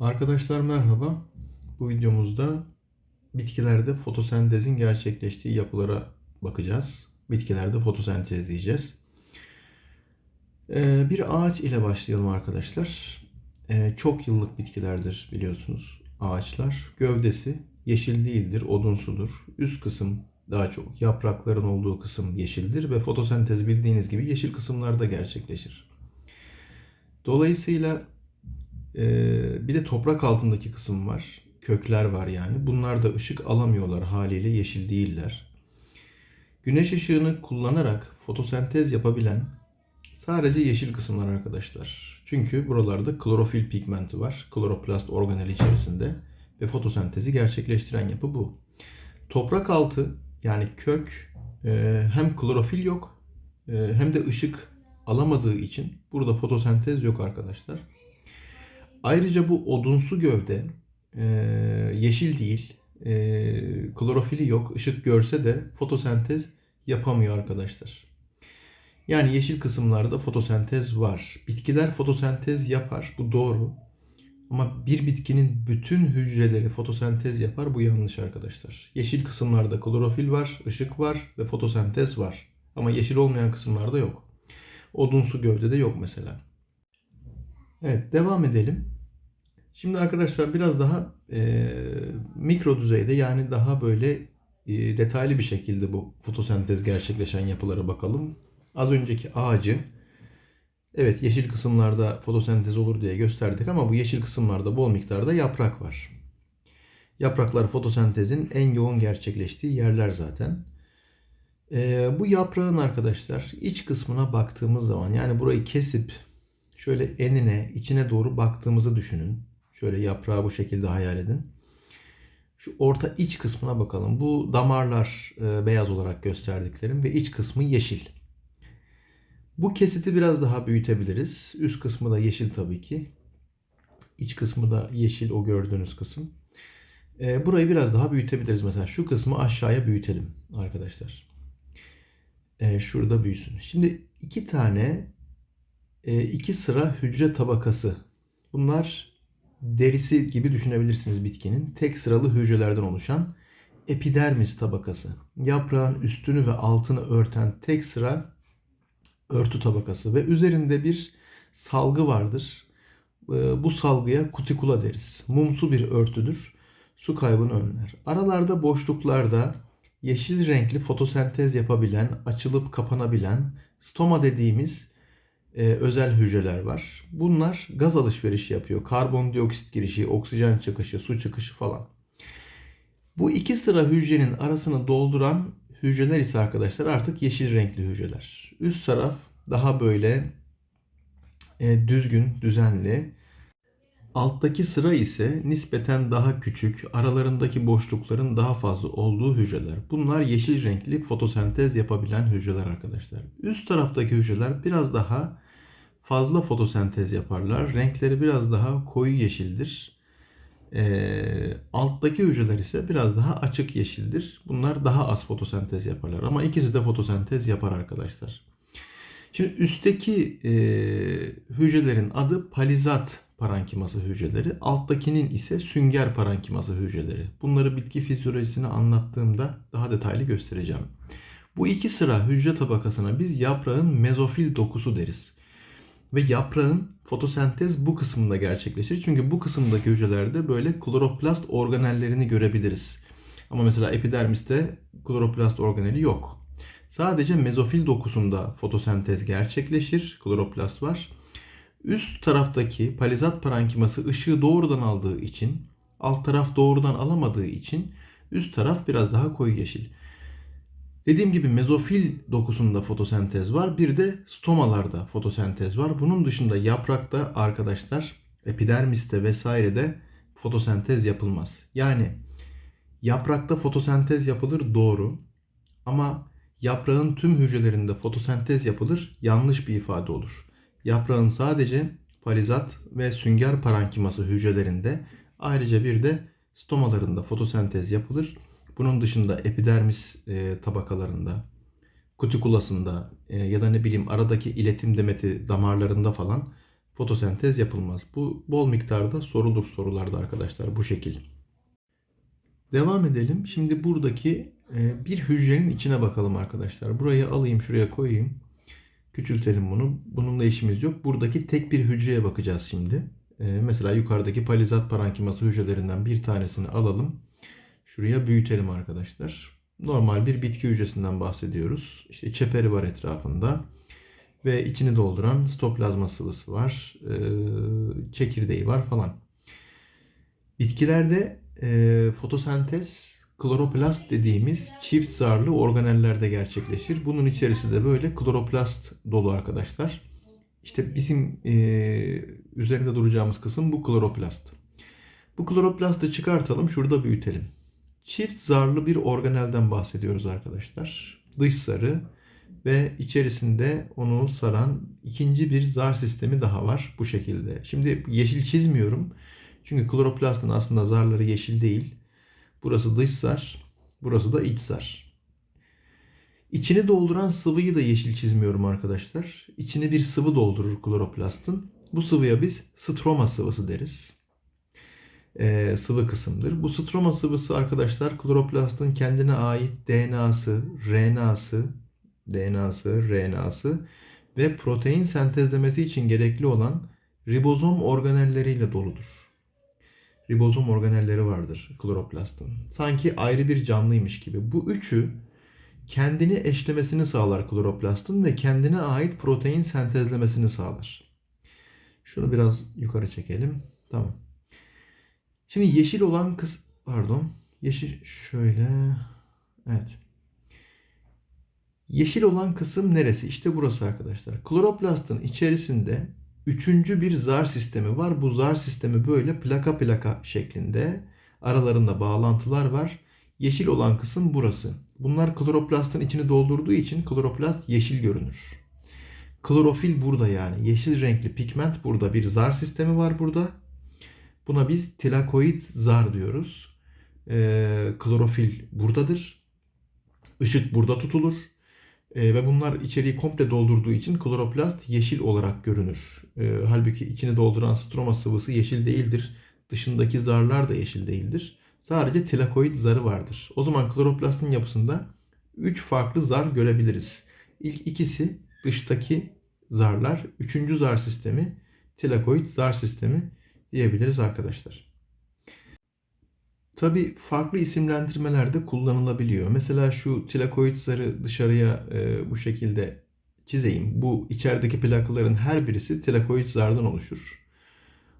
Arkadaşlar merhaba. Bu videomuzda bitkilerde fotosentezin gerçekleştiği yapılara bakacağız. Bitkilerde fotosentezleyeceğiz. Ee, bir ağaç ile başlayalım arkadaşlar. Ee, çok yıllık bitkilerdir biliyorsunuz ağaçlar. Gövdesi yeşil değildir, odunsudur. Üst kısım daha çok yaprakların olduğu kısım yeşildir ve fotosentez bildiğiniz gibi yeşil kısımlarda gerçekleşir. Dolayısıyla bir de toprak altındaki kısım var. Kökler var yani. Bunlar da ışık alamıyorlar haliyle yeşil değiller. Güneş ışığını kullanarak fotosentez yapabilen sadece yeşil kısımlar arkadaşlar. Çünkü buralarda klorofil pigmenti var. Kloroplast organeli içerisinde ve fotosentezi gerçekleştiren yapı bu. Toprak altı yani kök e, hem klorofil yok e, hem de ışık alamadığı için burada fotosentez yok arkadaşlar. Ayrıca bu odunsu gövde e, yeşil değil, e, klorofili yok, ışık görse de fotosentez yapamıyor arkadaşlar. Yani yeşil kısımlarda fotosentez var. Bitkiler fotosentez yapar, bu doğru. Ama bir bitkinin bütün hücreleri fotosentez yapar, bu yanlış arkadaşlar. Yeşil kısımlarda klorofil var, ışık var ve fotosentez var. Ama yeşil olmayan kısımlarda yok. Odunsu gövdede yok mesela. Evet devam edelim. Şimdi arkadaşlar biraz daha e, mikro düzeyde yani daha böyle e, detaylı bir şekilde bu fotosentez gerçekleşen yapılara bakalım. Az önceki ağacı evet yeşil kısımlarda fotosentez olur diye gösterdik ama bu yeşil kısımlarda bol miktarda yaprak var. Yapraklar fotosentezin en yoğun gerçekleştiği yerler zaten. E, bu yaprağın arkadaşlar iç kısmına baktığımız zaman yani burayı kesip şöyle enine, içine doğru baktığımızı düşünün. Şöyle yaprağı bu şekilde hayal edin. Şu orta iç kısmına bakalım. Bu damarlar e, beyaz olarak gösterdiklerim ve iç kısmı yeşil. Bu kesiti biraz daha büyütebiliriz. Üst kısmı da yeşil tabii ki. İç kısmı da yeşil o gördüğünüz kısım. E, burayı biraz daha büyütebiliriz. Mesela şu kısmı aşağıya büyütelim arkadaşlar. E, şurada büyüsün. Şimdi iki tane iki sıra hücre tabakası. Bunlar derisi gibi düşünebilirsiniz bitkinin. Tek sıralı hücrelerden oluşan epidermis tabakası. Yaprağın üstünü ve altını örten tek sıra örtü tabakası ve üzerinde bir salgı vardır. E, bu salgıya kutikula deriz. Mumsu bir örtüdür. Su kaybını önler. Aralarda boşluklarda yeşil renkli fotosentez yapabilen, açılıp kapanabilen stoma dediğimiz e, özel hücreler var. Bunlar gaz alışverişi yapıyor. Karbondioksit girişi, oksijen çıkışı, su çıkışı falan. Bu iki sıra hücrenin arasını dolduran hücreler ise arkadaşlar artık yeşil renkli hücreler. Üst taraf daha böyle e, düzgün, düzenli. Alttaki sıra ise nispeten daha küçük, aralarındaki boşlukların daha fazla olduğu hücreler. Bunlar yeşil renkli fotosentez yapabilen hücreler arkadaşlar. Üst taraftaki hücreler biraz daha fazla fotosentez yaparlar. Renkleri biraz daha koyu yeşildir. Ee, alttaki hücreler ise biraz daha açık yeşildir. Bunlar daha az fotosentez yaparlar. Ama ikisi de fotosentez yapar arkadaşlar. Şimdi üstteki e, hücrelerin adı palizat parankiması hücreleri. Alttakinin ise sünger parankiması hücreleri. Bunları bitki fizyolojisini anlattığımda daha detaylı göstereceğim. Bu iki sıra hücre tabakasına biz yaprağın mezofil dokusu deriz. Ve yaprağın fotosentez bu kısmında gerçekleşir. Çünkü bu kısımdaki hücrelerde böyle kloroplast organellerini görebiliriz. Ama mesela epidermiste kloroplast organeli yok. Sadece mezofil dokusunda fotosentez gerçekleşir. Kloroplast var. Üst taraftaki palizat parankiması ışığı doğrudan aldığı için, alt taraf doğrudan alamadığı için üst taraf biraz daha koyu yeşil. Dediğim gibi mezofil dokusunda fotosentez var. Bir de stomalarda fotosentez var. Bunun dışında yaprakta arkadaşlar epidermiste vesairede fotosentez yapılmaz. Yani yaprakta fotosentez yapılır doğru. Ama yaprağın tüm hücrelerinde fotosentez yapılır yanlış bir ifade olur. Yaprağın sadece palizat ve sünger parankiması hücrelerinde ayrıca bir de stomalarında fotosentez yapılır. Bunun dışında epidermis e, tabakalarında, kutikulasında e, ya da ne bileyim aradaki iletim demeti damarlarında falan fotosentez yapılmaz. Bu bol miktarda sorulur sorularda arkadaşlar bu şekil. Devam edelim. Şimdi buradaki bir hücrenin içine bakalım arkadaşlar. Burayı alayım şuraya koyayım. Küçültelim bunu. Bununla işimiz yok. Buradaki tek bir hücreye bakacağız şimdi. E, mesela yukarıdaki palizat parenkiması hücrelerinden bir tanesini alalım. Şuraya büyütelim arkadaşlar. Normal bir bitki hücresinden bahsediyoruz. İşte çeperi var etrafında ve içini dolduran sitoplazma sıvısı var, e, çekirdeği var falan. Bitkilerde e, fotosentez kloroplast dediğimiz çift zarlı organellerde gerçekleşir. Bunun içerisi de böyle kloroplast dolu arkadaşlar. İşte bizim e, üzerinde duracağımız kısım bu kloroplast. Bu kloroplastı çıkartalım, şurada büyütelim. Çift zarlı bir organelden bahsediyoruz arkadaşlar. Dış zarı ve içerisinde onu saran ikinci bir zar sistemi daha var bu şekilde. Şimdi yeşil çizmiyorum. Çünkü kloroplastın aslında zarları yeşil değil. Burası dış zar, burası da iç zar. İçini dolduran sıvıyı da yeşil çizmiyorum arkadaşlar. İçini bir sıvı doldurur kloroplastın. Bu sıvıya biz stroma sıvısı deriz. Ee, sıvı kısımdır. Bu stroma sıvısı arkadaşlar kloroplastın kendine ait DNA'sı, RNA'sı, DNA'sı, RNA'sı ve protein sentezlemesi için gerekli olan ribozom organelleriyle doludur. Ribozom organelleri vardır kloroplastın. Sanki ayrı bir canlıymış gibi. Bu üçü kendini eşlemesini sağlar kloroplastın ve kendine ait protein sentezlemesini sağlar. Şunu biraz yukarı çekelim. Tamam. Şimdi yeşil olan kız pardon. Yeşil şöyle. Evet. Yeşil olan kısım neresi? İşte burası arkadaşlar. Kloroplastın içerisinde üçüncü bir zar sistemi var. Bu zar sistemi böyle plaka plaka şeklinde. Aralarında bağlantılar var. Yeşil olan kısım burası. Bunlar kloroplastın içini doldurduğu için kloroplast yeşil görünür. Klorofil burada yani. Yeşil renkli pigment burada. Bir zar sistemi var burada. Buna biz tilakoid zar diyoruz. Ee, klorofil buradadır. Işık burada tutulur. Ee, ve bunlar içeriği komple doldurduğu için kloroplast yeşil olarak görünür. Ee, halbuki içini dolduran stroma sıvısı yeşil değildir. Dışındaki zarlar da yeşil değildir. Sadece tilakoid zarı vardır. O zaman kloroplastın yapısında 3 farklı zar görebiliriz. İlk ikisi dıştaki zarlar, üçüncü zar sistemi tilakoid zar sistemi diyebiliriz arkadaşlar. Tabi farklı isimlendirmeler de kullanılabiliyor. Mesela şu tilakoid zarı dışarıya e, bu şekilde çizeyim. Bu içerideki plakaların her birisi tilakoid zardan oluşur.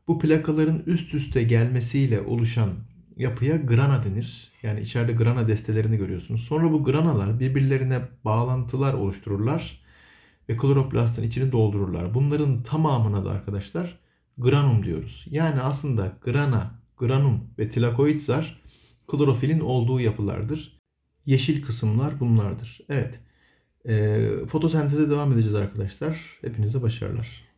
Bu plakaların üst üste gelmesiyle oluşan yapıya grana denir. Yani içeride grana destelerini görüyorsunuz. Sonra bu granalar birbirlerine bağlantılar oluştururlar ve kloroplastın içini doldururlar. Bunların tamamına da arkadaşlar granum diyoruz. Yani aslında grana, granum ve tilakoid zar klorofilin olduğu yapılardır. Yeşil kısımlar bunlardır. Evet. E, fotosenteze devam edeceğiz arkadaşlar. Hepinize başarılar.